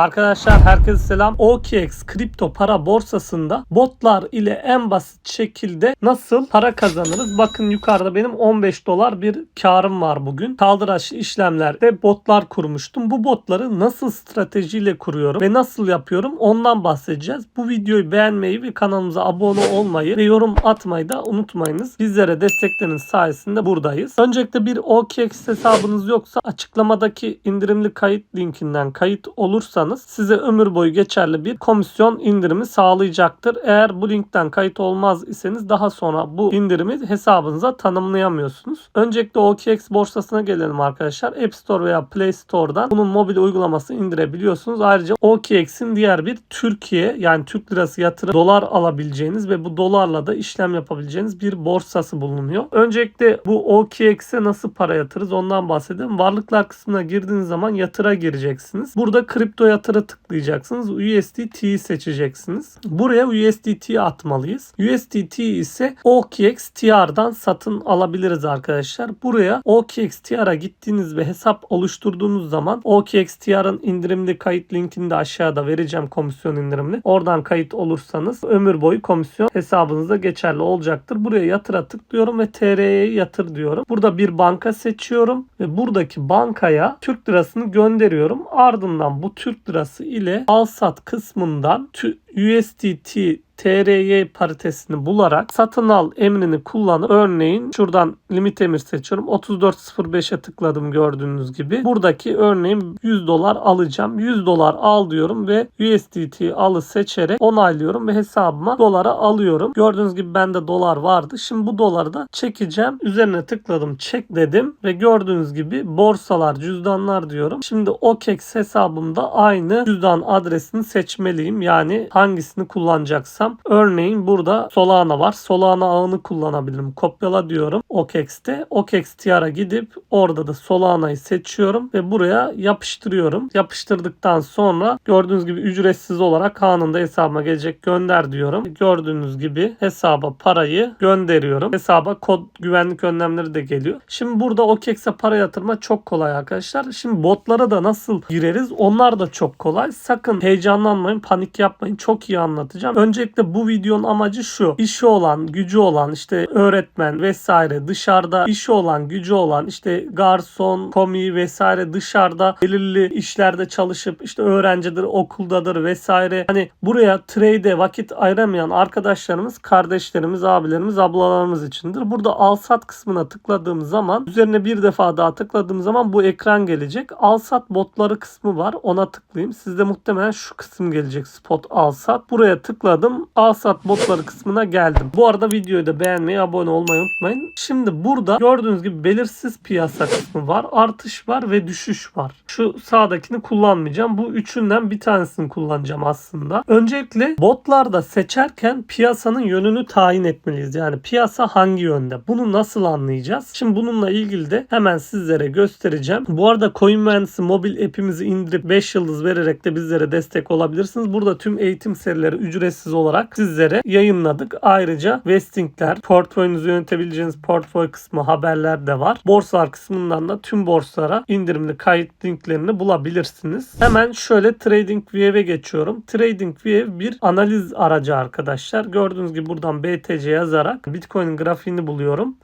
Arkadaşlar herkese selam. OKX kripto para borsasında botlar ile en basit şekilde nasıl para kazanırız? Bakın yukarıda benim 15 dolar bir karım var bugün. Kaldıraçlı işlemlerde botlar kurmuştum. Bu botları nasıl stratejiyle kuruyorum ve nasıl yapıyorum ondan bahsedeceğiz. Bu videoyu beğenmeyi ve kanalımıza abone olmayı ve yorum atmayı da unutmayınız. Bizlere destekleriniz sayesinde buradayız. Öncelikle bir OKX hesabınız yoksa açıklamadaki indirimli kayıt linkinden kayıt olursanız size ömür boyu geçerli bir komisyon indirimi sağlayacaktır. Eğer bu linkten kayıt olmaz iseniz daha sonra bu indirimi hesabınıza tanımlayamıyorsunuz. Öncelikle OKX borsasına gelelim arkadaşlar. App Store veya Play Store'dan bunun mobil uygulamasını indirebiliyorsunuz. Ayrıca OKX'in diğer bir Türkiye yani Türk lirası yatırım dolar alabileceğiniz ve bu dolarla da işlem yapabileceğiniz bir borsası bulunuyor. Öncelikle bu OKX'e nasıl para yatırırız ondan bahsedelim. Varlıklar kısmına girdiğiniz zaman yatıra gireceksiniz. Burada kripto yatıra tıklayacaksınız. USDT'yi seçeceksiniz. Buraya USDT atmalıyız. USDT ise OKX TR'dan satın alabiliriz arkadaşlar. Buraya OKX TR'a gittiğiniz ve hesap oluşturduğunuz zaman OKX TR'ın indirimli kayıt linkini de aşağıda vereceğim komisyon indirimli. Oradan kayıt olursanız ömür boyu komisyon hesabınızda geçerli olacaktır. Buraya yatıra tıklıyorum ve TR'ye yatır diyorum. Burada bir banka seçiyorum ve buradaki bankaya Türk lirasını gönderiyorum. Ardından bu Türk lirası ile al sat kısmından USDT TRY paritesini bularak satın al emrini kullanıp örneğin şuradan limit emir seçiyorum. 34.05'e tıkladım gördüğünüz gibi. Buradaki örneğin 100 dolar alacağım. 100 dolar al diyorum ve USDT alı seçerek onaylıyorum ve hesabıma dolara alıyorum. Gördüğünüz gibi bende dolar vardı. Şimdi bu doları da çekeceğim. Üzerine tıkladım çek dedim ve gördüğünüz gibi borsalar cüzdanlar diyorum. Şimdi OKEX hesabımda aynı cüzdan adresini seçmeliyim. Yani hangisini kullanacaksam. Örneğin burada Solana var. Solana ağını kullanabilirim. Kopyala diyorum OKEX'te. OKEX TR'a gidip orada da Solana'yı seçiyorum ve buraya yapıştırıyorum. Yapıştırdıktan sonra gördüğünüz gibi ücretsiz olarak anında hesabıma gelecek gönder diyorum. Gördüğünüz gibi hesaba parayı gönderiyorum. Hesaba kod güvenlik önlemleri de geliyor. Şimdi burada OKEX'e para yatırma çok kolay arkadaşlar. Şimdi botlara da nasıl gireriz? Onlar da çok kolay. Sakın heyecanlanmayın, panik yapmayın. Çok iyi anlatacağım. Öncelikle bu videonun amacı şu. İşi olan, gücü olan, işte öğretmen vesaire dışarıda işi olan, gücü olan, işte garson, komi vesaire dışarıda belirli işlerde çalışıp işte öğrencidir, okuldadır vesaire. Hani buraya trade'e vakit ayıramayan arkadaşlarımız, kardeşlerimiz, abilerimiz, ablalarımız içindir. Burada al sat kısmına tıkladığım zaman üzerine bir defa daha tıkladığım zaman bu ekran gelecek. Al sat botları kısmı var. Ona tıklayayım. Sizde muhtemelen şu kısım gelecek. Spot al sat. Buraya tıkladım. Al sat botları kısmına geldim. Bu arada videoyu da beğenmeyi, abone olmayı unutmayın. Şimdi burada gördüğünüz gibi belirsiz piyasa kısmı var. Artış var ve düşüş var. Şu sağdakini kullanmayacağım. Bu üçünden bir tanesini kullanacağım aslında. Öncelikle botlarda seçerken piyasanın yönünü tayin etmeliyiz. Yani piyasa hangi yönde? Bunu nasıl anlayacağız? Şimdi bununla ilgili de hemen sizlere göstereceğim. Bu arada Coin Mühendisi mobil app'imizi indirip 5 yıldız vererek de bizlere destek olabilirsiniz. Burada tüm eğitim serileri ücretsiz olarak sizlere yayınladık. Ayrıca vestingler, portföyünüzü yönetebileceğiniz portföy kısmı haberler de var. Borsalar kısmından da tüm borsalara indirimli kayıt linklerini bulabilirsiniz. Hemen şöyle TradingView'e geçiyorum. TradingView bir analiz aracı arkadaşlar. Gördüğünüz gibi buradan BTC yazarak Bitcoin grafiğini buluyorum.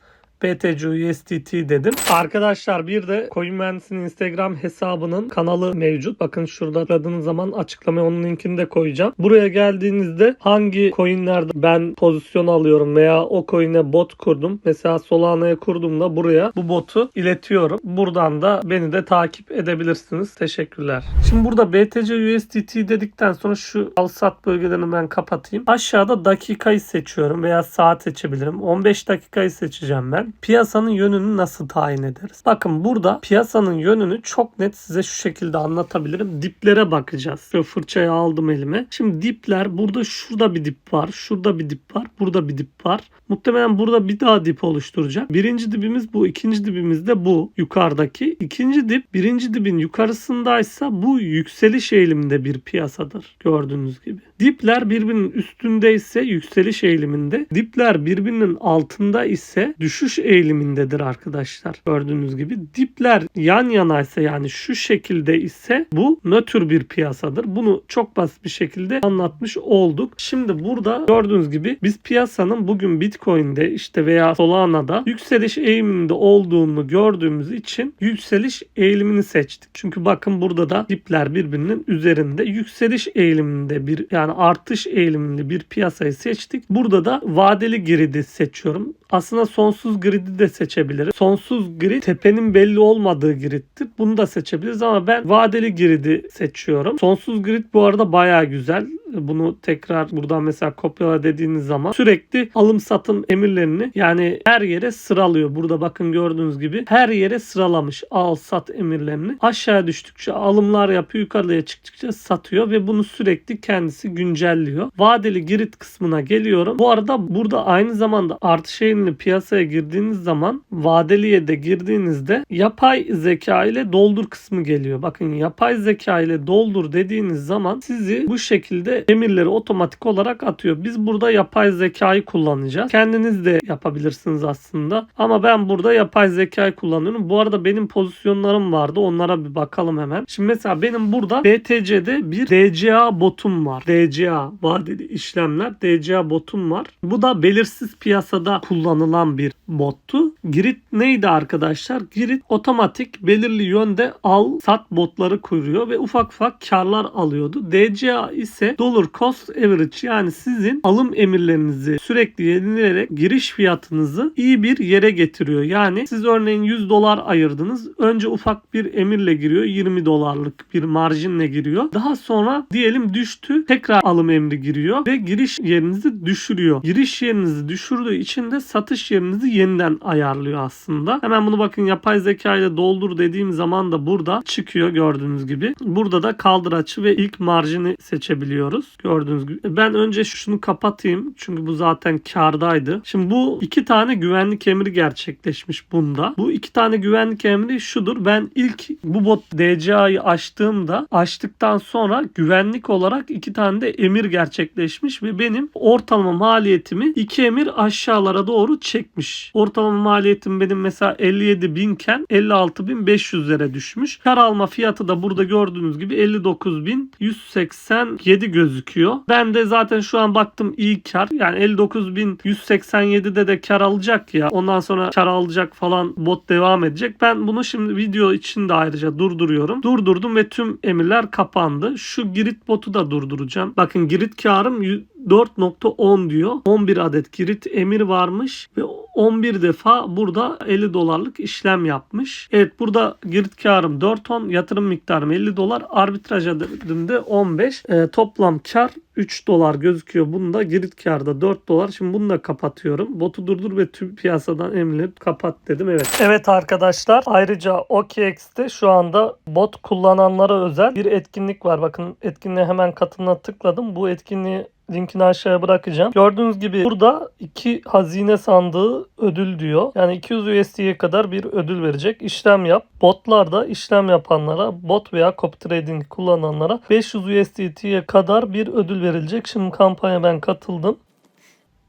BTC USDT dedim. Arkadaşlar bir de Coin Mühendisi'nin Instagram hesabının kanalı mevcut. Bakın şurada tıkladığınız zaman açıklamaya onun linkini de koyacağım. Buraya geldiğinizde hangi coinlerde ben pozisyon alıyorum veya o coin'e bot kurdum. Mesela Solana'ya kurduğumda buraya bu botu iletiyorum. Buradan da beni de takip edebilirsiniz. Teşekkürler. Şimdi burada BTC USDT dedikten sonra şu al sat bölgelerini ben kapatayım. Aşağıda dakikayı seçiyorum veya saat seçebilirim. 15 dakikayı seçeceğim ben. Piyasanın yönünü nasıl tayin ederiz? Bakın burada piyasanın yönünü çok net size şu şekilde anlatabilirim. Diplere bakacağız. Şöyle fırçayı aldım elime. Şimdi dipler burada şurada bir dip var. Şurada bir dip var. Burada bir dip var. Muhtemelen burada bir daha dip oluşturacak. Birinci dibimiz bu. ikinci dibimiz de bu. Yukarıdaki. İkinci dip birinci dibin yukarısındaysa bu yükseliş eğiliminde bir piyasadır. Gördüğünüz gibi. Dipler birbirinin üstünde ise yükseliş eğiliminde. Dipler birbirinin altında ise düşüş eğilimindedir arkadaşlar. Gördüğünüz gibi dipler yan yanaysa yani şu şekilde ise bu nötr bir piyasadır. Bunu çok basit bir şekilde anlatmış olduk. Şimdi burada gördüğünüz gibi biz piyasanın bugün Bitcoin'de işte veya Solana'da yükseliş eğiliminde olduğunu gördüğümüz için yükseliş eğilimini seçtik. Çünkü bakın burada da dipler birbirinin üzerinde yükseliş eğiliminde bir yani artış eğiliminde bir piyasayı seçtik. Burada da vadeli gridi seçiyorum. Aslında sonsuz gridi de seçebiliriz. Sonsuz grid tepenin belli olmadığı griddir. Bunu da seçebiliriz ama ben vadeli gridi seçiyorum. Sonsuz grid bu arada baya güzel. Bunu tekrar buradan mesela kopyala dediğiniz zaman sürekli alım satım emirlerini yani her yere sıralıyor. Burada bakın gördüğünüz gibi her yere sıralamış al sat emirlerini. Aşağı düştükçe alımlar yapıyor yukarıya çıktıkça satıyor ve bunu sürekli kendisi güncelliyor. Vadeli grid kısmına geliyorum. Bu arada burada aynı zamanda artış eğilimli piyasaya girdiğiniz zaman vadeliye de girdiğinizde yapay zeka ile doldur kısmı geliyor. Bakın yapay zeka ile doldur dediğiniz zaman sizi bu şekilde emirleri otomatik olarak atıyor. Biz burada yapay zekayı kullanacağız. Kendiniz de yapabilirsiniz aslında. Ama ben burada yapay zekayı kullanıyorum. Bu arada benim pozisyonlarım vardı. Onlara bir bakalım hemen. Şimdi mesela benim burada BTC'de bir DCA botum var. DCA vadeli işlemler DCA botum var. Bu da belirsiz piyasada kullanılan bir bottu. Grid neydi arkadaşlar? Grid otomatik belirli yönde al sat botları kuruyor ve ufak ufak karlar alıyordu. DCA ise dollar cost average yani sizin alım emirlerinizi sürekli yenileyerek giriş fiyatınızı iyi bir yere getiriyor. Yani siz örneğin 100 dolar ayırdınız. Önce ufak bir emirle giriyor. 20 dolarlık bir marjinle giriyor. Daha sonra diyelim düştü. Tekrar alım emri giriyor ve giriş yerinizi düşürüyor. Giriş yerinizi düşürdüğü için de satış yerinizi yeniden ayarlıyor aslında. Hemen bunu bakın yapay zeka ile doldur dediğim zaman da burada çıkıyor gördüğünüz gibi. Burada da kaldıraçı ve ilk marjini seçebiliyoruz. Gördüğünüz gibi. Ben önce şunu kapatayım. Çünkü bu zaten kardaydı. Şimdi bu iki tane güvenlik emri gerçekleşmiş bunda. Bu iki tane güvenlik emri şudur. Ben ilk bu bot DCA'yı açtığımda açtıktan sonra güvenlik olarak iki tane de emir gerçekleşmiş ve benim ortalama maliyetimi iki emir aşağılara doğru çekmiş. Ortalama maliyetim benim mesela 57 binken 56 bin 500'lere düşmüş. Kar alma fiyatı da burada gördüğünüz gibi 59 bin 187 gözüküyor. Ben de zaten şu an baktım iyi kar. Yani 59 bin 187'de de kar alacak ya. Ondan sonra kar alacak falan bot devam edecek. Ben bunu şimdi video için de ayrıca durduruyorum. Durdurdum ve tüm emirler kapandı. Şu girit botu da durduracağım. Bakın girit karım 4.10 diyor. 11 adet girit emir varmış ve 11 defa burada 50 dolarlık işlem yapmış. Evet burada girit karım 4.10 yatırım miktarım 50 dolar arbitraj adedimde 15 e, toplam kar 3 dolar gözüküyor. Bunda girit karda 4 dolar. Şimdi bunu da kapatıyorum. Botu durdur ve tüm piyasadan emirleri kapat dedim. Evet. Evet arkadaşlar. Ayrıca OKX'te şu anda bot kullananlara özel bir etkinlik var. Bakın etkinliğe hemen katılına tıkladım. Bu etkinliği linkini aşağıya bırakacağım. Gördüğünüz gibi burada iki hazine sandığı ödül diyor. Yani 200 USD'ye kadar bir ödül verecek. İşlem yap. Botlarda işlem yapanlara, bot veya copy trading kullananlara 500 USDT'ye kadar bir ödül verilecek. Şimdi kampanya ben katıldım.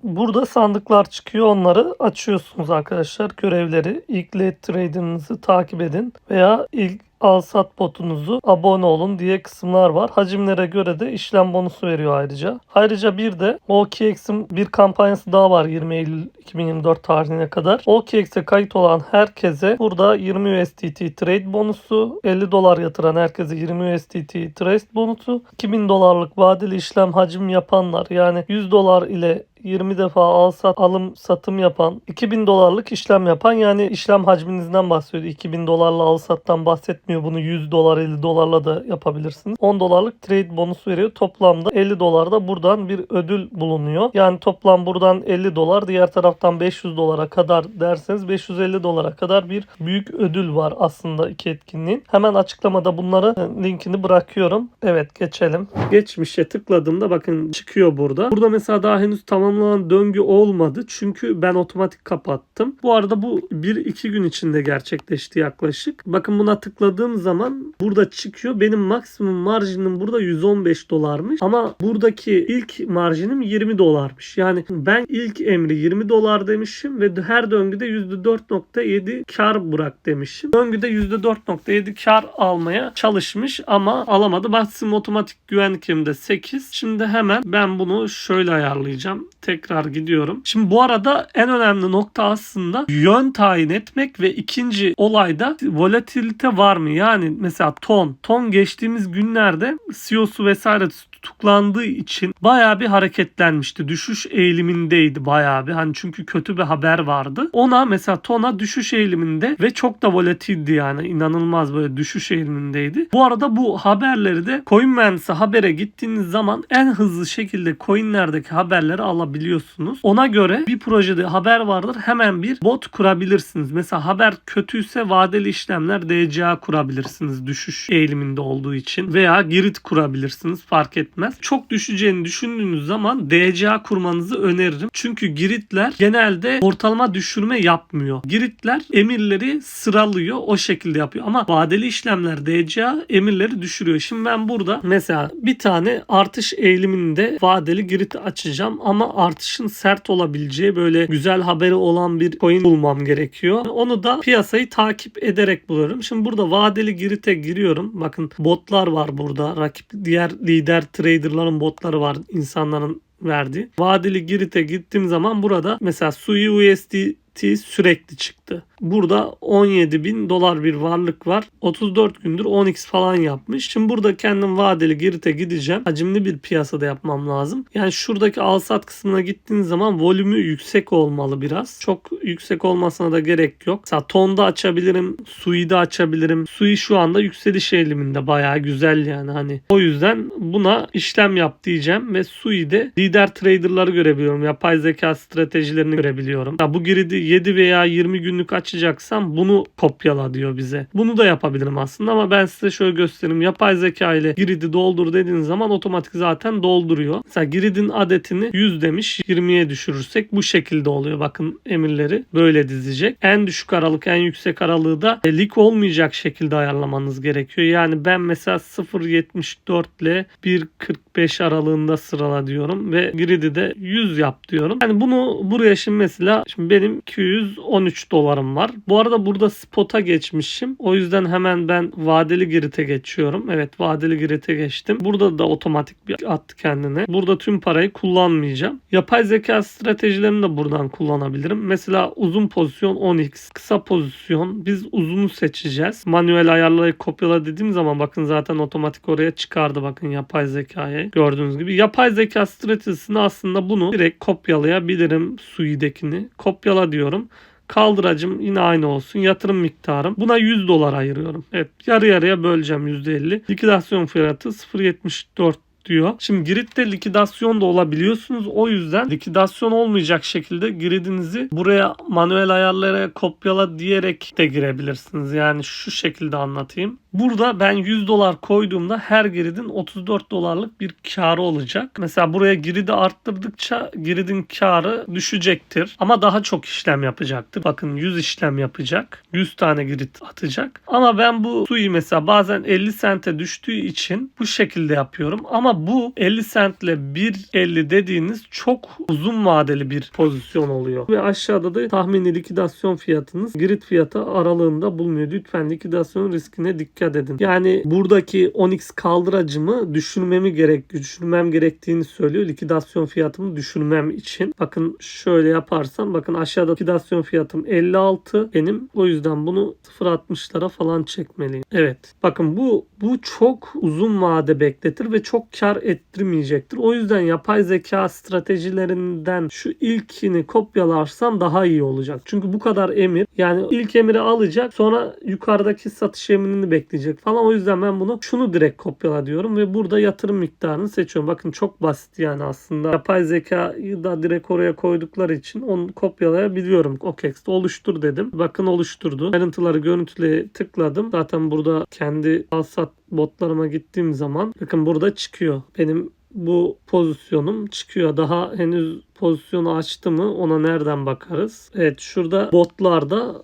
Burada sandıklar çıkıyor. Onları açıyorsunuz arkadaşlar. Görevleri ilk lead trader'ınızı takip edin veya ilk al sat botunuzu abone olun diye kısımlar var. Hacimlere göre de işlem bonusu veriyor ayrıca. Ayrıca bir de OKX'in bir kampanyası daha var 20 Eylül 2024 tarihine kadar. OKX'e kayıt olan herkese burada 20 USDT trade bonusu, 50 dolar yatıran herkese 20 USDT trade bonusu, 2000 dolarlık vadeli işlem hacim yapanlar yani 100 dolar ile 20 defa al sat alım satım yapan 2000 dolarlık işlem yapan yani işlem hacminizden bahsediyor. 2000 dolarla al sattan bahsetmiyor. Bunu 100 dolar 50 dolarla da yapabilirsiniz. 10 dolarlık trade bonus veriyor. Toplamda 50 dolarda buradan bir ödül bulunuyor. Yani toplam buradan 50 dolar diğer taraftan 500 dolara kadar derseniz 550 dolara kadar bir büyük ödül var aslında iki etkinliğin. Hemen açıklamada bunları linkini bırakıyorum. Evet geçelim. Geçmişe tıkladığımda bakın çıkıyor burada. Burada mesela daha henüz tamam tamamlanan döngü olmadı. Çünkü ben otomatik kapattım. Bu arada bu 1-2 gün içinde gerçekleşti yaklaşık. Bakın buna tıkladığım zaman burada çıkıyor. Benim maksimum marjinim burada 115 dolarmış. Ama buradaki ilk marjinim 20 dolarmış. Yani ben ilk emri 20 dolar demişim ve her döngüde %4.7 kar bırak demişim. Döngüde %4.7 kar almaya çalışmış ama alamadı. Maksimum otomatik güvenlik emri de 8. Şimdi hemen ben bunu şöyle ayarlayacağım. Tekrar gidiyorum. Şimdi bu arada en önemli nokta aslında yön tayin etmek ve ikinci olayda volatilite var mı? Yani mesela ton. Ton geçtiğimiz günlerde CEO'su vesaire tutuklandığı için bayağı bir hareketlenmişti. Düşüş eğilimindeydi bayağı bir. Hani çünkü kötü bir haber vardı. Ona mesela tona düşüş eğiliminde ve çok da volatildi yani. inanılmaz böyle düşüş eğilimindeydi. Bu arada bu haberleri de CoinMance'e habere gittiğiniz zaman en hızlı şekilde coinlerdeki haberleri alabiliyorsunuz. Ona göre bir projede haber vardır. Hemen bir bot kurabilirsiniz. Mesela haber kötüyse vadeli işlemler DCA kurabilirsiniz. Düşüş eğiliminde olduğu için veya girit kurabilirsiniz. Fark etmez. Çok düşeceğini düşündüğünüz zaman DCA kurmanızı öneririm. Çünkü giritler genelde ortalama düşürme yapmıyor. Giritler emirleri sıralıyor. O şekilde yapıyor. Ama vadeli işlemler DCA emirleri düşürüyor. Şimdi ben burada mesela bir tane artış eğiliminde vadeli girit açacağım ama artışın sert olabileceği böyle güzel haberi olan bir coin bulmam gerekiyor. Onu da piyasayı takip ederek buluyorum. Şimdi burada vadeli girite giriyorum. Bakın botlar var burada. Rakip diğer lider traderların botları var. insanların verdiği. Vadeli girite gittiğim zaman burada mesela Sui USDT sürekli çıktı. Burada 17 bin dolar bir varlık var. 34 gündür 10x falan yapmış. Şimdi burada kendim vadeli girite gideceğim. Hacimli bir piyasada yapmam lazım. Yani şuradaki al sat kısmına gittiğin zaman volümü yüksek olmalı biraz. Çok yüksek olmasına da gerek yok. Mesela tonda açabilirim. Sui'de açabilirim. Sui şu anda yükseliş eğiliminde bayağı güzel yani hani. O yüzden buna işlem yap diyeceğim ve Sui'de lider traderları görebiliyorum. Yapay zeka stratejilerini görebiliyorum. Ya bu giridi 7 veya 20 günlük açacaksam bunu kopyala diyor bize. Bunu da yapabilirim aslında ama ben size şöyle göstereyim. Yapay zeka ile giridi doldur dediğiniz zaman otomatik zaten dolduruyor. Mesela giridin adetini 100 demiş 20'ye düşürürsek bu şekilde oluyor. Bakın emirleri böyle dizecek. En düşük aralık en yüksek aralığı da lik olmayacak şekilde ayarlamanız gerekiyor. Yani ben mesela 0.74 ile 1.45 aralığında sırala diyorum ve gridi de 100 yap diyorum. Yani bunu buraya şimdi mesela şimdi benim 213 dolarım var. Bu arada burada spot'a geçmişim. O yüzden hemen ben vadeli girite geçiyorum. Evet vadeli girite geçtim. Burada da otomatik bir attı kendine. Burada tüm parayı kullanmayacağım. Yapay zeka stratejilerini de buradan kullanabilirim. Mesela uzun pozisyon 10x. Kısa pozisyon biz uzunu seçeceğiz. Manuel ayarları kopyala dediğim zaman bakın zaten otomatik oraya çıkardı bakın yapay zekayı. Gördüğünüz gibi. Yapay zeka stratejisini aslında bunu direkt kopyalayabilirim. Sui'dekini. Kopyala diyorum. Kaldıracım yine aynı olsun. Yatırım miktarım. Buna 100 dolar ayırıyorum. Evet yarı yarıya böleceğim %50. Likidasyon fiyatı 0.74 diyor. Şimdi gridde likidasyon da olabiliyorsunuz. O yüzden likidasyon olmayacak şekilde gridinizi buraya manuel ayarlara kopyala diyerek de girebilirsiniz. Yani şu şekilde anlatayım. Burada ben 100 dolar koyduğumda her gridin 34 dolarlık bir karı olacak. Mesela buraya gridi arttırdıkça gridin karı düşecektir. Ama daha çok işlem yapacaktır. Bakın 100 işlem yapacak. 100 tane grid atacak. Ama ben bu suyu mesela bazen 50 sente düştüğü için bu şekilde yapıyorum. Ama bu 50 sentle 1.50 dediğiniz çok uzun vadeli bir pozisyon oluyor. Ve aşağıda da tahmini likidasyon fiyatınız grid fiyatı aralığında bulunuyor. Lütfen likidasyon riskine dikkat edin. Yani buradaki 10x kaldıracımı düşürmemi gerek, düşürmem gerektiğini söylüyor. Likidasyon fiyatımı düşürmem için. Bakın şöyle yaparsam bakın aşağıda likidasyon fiyatım 56 benim. O yüzden bunu 0.60'lara falan çekmeliyim. Evet. Bakın bu bu çok uzun vade bekletir ve çok kar ettirmeyecektir. O yüzden yapay zeka stratejilerinden şu ilkini kopyalarsam daha iyi olacak. Çünkü bu kadar emir yani ilk emiri alacak sonra yukarıdaki satış emirini bekleyecek falan. O yüzden ben bunu şunu direkt kopyala diyorum ve burada yatırım miktarını seçiyorum. Bakın çok basit yani aslında. Yapay zekayı da direkt oraya koydukları için onu kopyalayabiliyorum. OKEX'te oluştur dedim. Bakın oluşturdu. Ayrıntıları görüntüle tıkladım. Zaten burada kendi alsat botlarıma gittiğim zaman bakın burada çıkıyor. Benim bu pozisyonum çıkıyor. Daha henüz pozisyonu açtı mı ona nereden bakarız? Evet şurada botlarda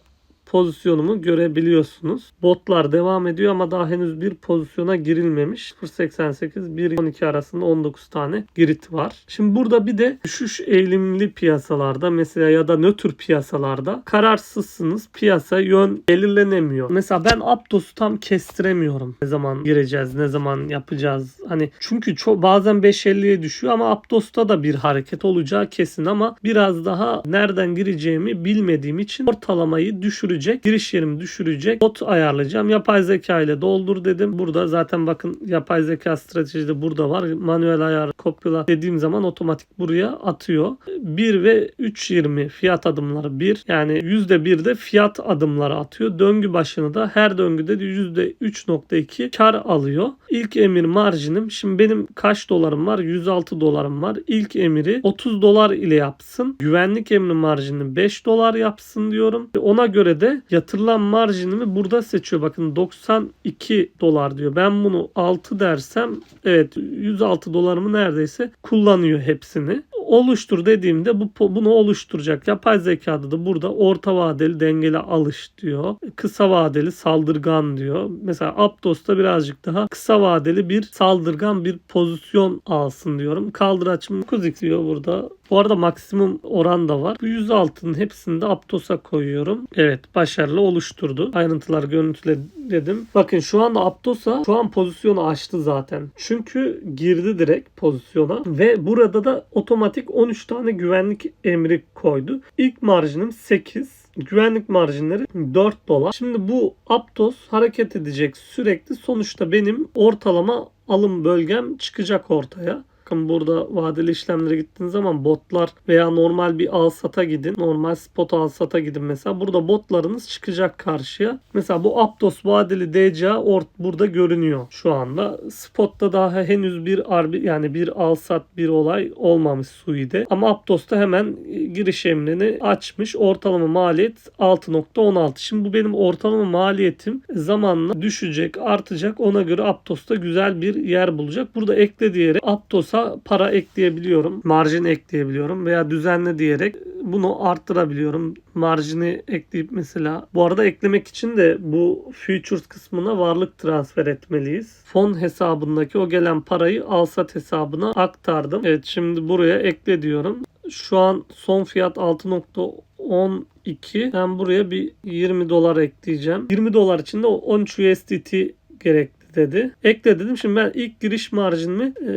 pozisyonumu görebiliyorsunuz. Botlar devam ediyor ama daha henüz bir pozisyona girilmemiş. 0.88 1.12 arasında 19 tane girit var. Şimdi burada bir de düşüş eğilimli piyasalarda mesela ya da nötr piyasalarda kararsızsınız. Piyasa yön belirlenemiyor. Mesela ben Aptos'u tam kestiremiyorum. Ne zaman gireceğiz, ne zaman yapacağız. Hani çünkü çok bazen 5.50'ye düşüyor ama Aptos'ta da bir hareket olacağı kesin ama biraz daha nereden gireceğimi bilmediğim için ortalamayı düşürecek. Giriş yerimi düşürecek. Bot ayarlayacağım. Yapay zeka ile doldur dedim. Burada zaten bakın yapay zeka stratejide burada var. Manuel ayar kopyala dediğim zaman otomatik buraya atıyor. 1 ve 3.20 fiyat adımları 1. Yani %1 de fiyat adımları atıyor. Döngü başını da her döngüde de %3.2 kar alıyor. İlk emir marjinim. Şimdi benim kaç dolarım var? 106 dolarım var. İlk emiri 30 dolar ile yapsın. Güvenlik emri marjini 5 dolar yapsın diyorum. Ona göre de yatırılan marjinimi burada seçiyor. Bakın 92 dolar diyor. Ben bunu 6 dersem evet 106 dolarımı neredeyse kullanıyor hepsini. Oluştur dediğimde bu bunu oluşturacak. Yapay zekada da burada orta vadeli dengeli alış diyor. Kısa vadeli saldırgan diyor. Mesela Aptos'ta birazcık daha kısa vadeli bir saldırgan bir pozisyon alsın diyorum. Kaldıraçım 9x diyor burada. Bu arada maksimum oran da var. Bu 106'nın hepsini de Aptos'a koyuyorum. Evet başarılı oluşturdu. Ayrıntılar görüntüledim. Bakın şu anda Aptos'a şu an pozisyonu açtı zaten. Çünkü girdi direkt pozisyona ve burada da otomatik 13 tane güvenlik emri koydu. İlk marjinim 8. Güvenlik marjinleri 4 dolar. Şimdi bu Aptos hareket edecek sürekli. Sonuçta benim ortalama alım bölgem çıkacak ortaya. Bakın burada vadeli işlemlere gittiğiniz zaman botlar veya normal bir al sata gidin. Normal spot al sata gidin mesela. Burada botlarınız çıkacak karşıya. Mesela bu Aptos vadeli DCA ort burada görünüyor şu anda. Spotta daha henüz bir arbi yani bir al sat bir olay olmamış Sui'de. Ama Aptos'ta hemen giriş emrini açmış. Ortalama maliyet 6.16. Şimdi bu benim ortalama maliyetim zamanla düşecek, artacak. Ona göre Aptos'ta güzel bir yer bulacak. Burada ekle diyerek Aptos'a para ekleyebiliyorum. Marjin ekleyebiliyorum veya düzenle diyerek bunu arttırabiliyorum. Marjini ekleyip mesela bu arada eklemek için de bu futures kısmına varlık transfer etmeliyiz. Fon hesabındaki o gelen parayı alsat hesabına aktardım. Evet şimdi buraya ekle diyorum. Şu an son fiyat 6.12. Ben buraya bir 20 dolar ekleyeceğim. 20 dolar için de 13 USDT gerekli dedi. Ekle dedim. Şimdi ben ilk giriş marjinimi e,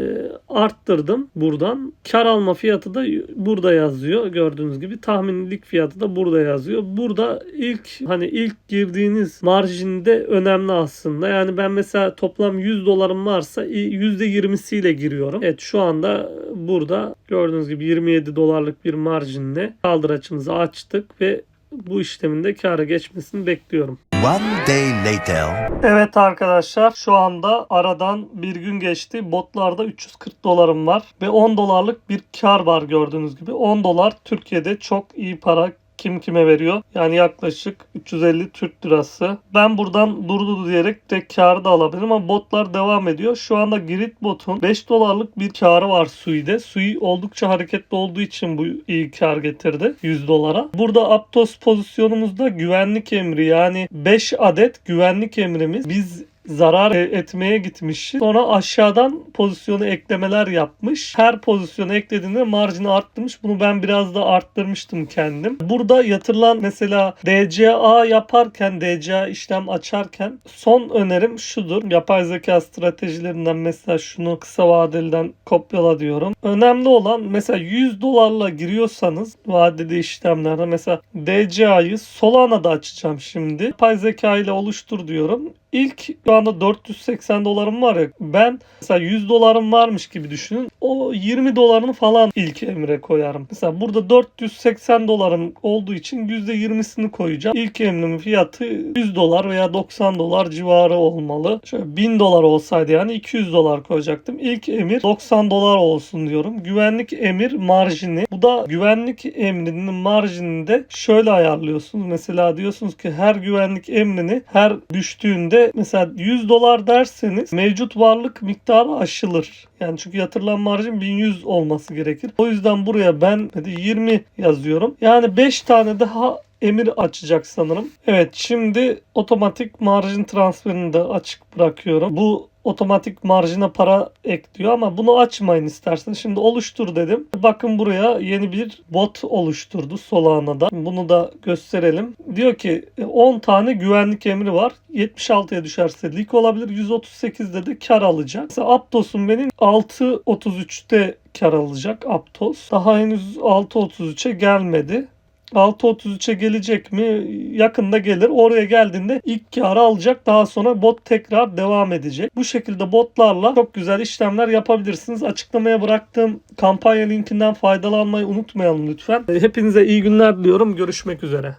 arttırdım buradan. Kar alma fiyatı da burada yazıyor. Gördüğünüz gibi tahminlik fiyatı da burada yazıyor. Burada ilk hani ilk girdiğiniz marjinde önemli aslında. Yani ben mesela toplam 100 dolarım varsa %20'siyle giriyorum. Evet şu anda burada gördüğünüz gibi 27 dolarlık bir marjinle kaldıraçımızı açtık ve bu işlemin de kâra geçmesini bekliyorum. One day later. Evet arkadaşlar şu anda aradan bir gün geçti. Botlarda 340 dolarım var ve 10 dolarlık bir kar var gördüğünüz gibi. 10 dolar Türkiye'de çok iyi para kim kime veriyor. Yani yaklaşık 350 Türk lirası. Ben buradan durdu diyerek de karı da alabilirim ama botlar devam ediyor. Şu anda Grid botun 5 dolarlık bir karı var Sui'de. Sui oldukça hareketli olduğu için bu iyi kar getirdi 100 dolara. Burada Aptos pozisyonumuzda güvenlik emri yani 5 adet güvenlik emrimiz. Biz zarar etmeye gitmiş. Sonra aşağıdan pozisyonu eklemeler yapmış. Her pozisyonu eklediğinde marjini arttırmış. Bunu ben biraz da arttırmıştım kendim. Burada yatırılan mesela DCA yaparken, DCA işlem açarken son önerim şudur. Yapay zeka stratejilerinden mesela şunu kısa vadeliden kopyala diyorum. Önemli olan mesela 100 dolarla giriyorsanız vadeli işlemlerde mesela DCA'yı Solana'da açacağım şimdi. Yapay zeka ile oluştur diyorum. İlk şu anda 480 dolarım var ya ben mesela 100 dolarım varmış gibi düşünün. O 20 dolarını falan ilk emre koyarım. Mesela burada 480 dolarım olduğu için %20'sini koyacağım. İlk emrimin fiyatı 100 dolar veya 90 dolar civarı olmalı. Şöyle 1000 dolar olsaydı yani 200 dolar koyacaktım. İlk emir 90 dolar olsun diyorum. Güvenlik emir marjini. Bu da güvenlik emrinin marjini de şöyle ayarlıyorsunuz. Mesela diyorsunuz ki her güvenlik emrini her düştüğünde mesela 100 dolar derseniz mevcut varlık miktarı aşılır. Yani çünkü yatırılan marjin 1100 olması gerekir. O yüzden buraya ben hadi 20 yazıyorum. Yani 5 tane daha emir açacak sanırım. Evet şimdi otomatik marjin transferini de açık bırakıyorum. Bu otomatik marjine para ekliyor ama bunu açmayın isterseniz. Şimdi oluştur dedim. Bakın buraya yeni bir bot oluşturdu Solana'da. Bunu da gösterelim. Diyor ki 10 tane güvenlik emri var. 76'ya düşerse leak olabilir. 138'de de kar alacak. Mesela Aptos'un benim 6.33'te kar alacak Aptos. Daha henüz 6.33'e gelmedi. 6.33'e gelecek mi? Yakında gelir. Oraya geldiğinde ilk karı alacak. Daha sonra bot tekrar devam edecek. Bu şekilde botlarla çok güzel işlemler yapabilirsiniz. Açıklamaya bıraktığım kampanya linkinden faydalanmayı unutmayalım lütfen. Hepinize iyi günler diliyorum. Görüşmek üzere.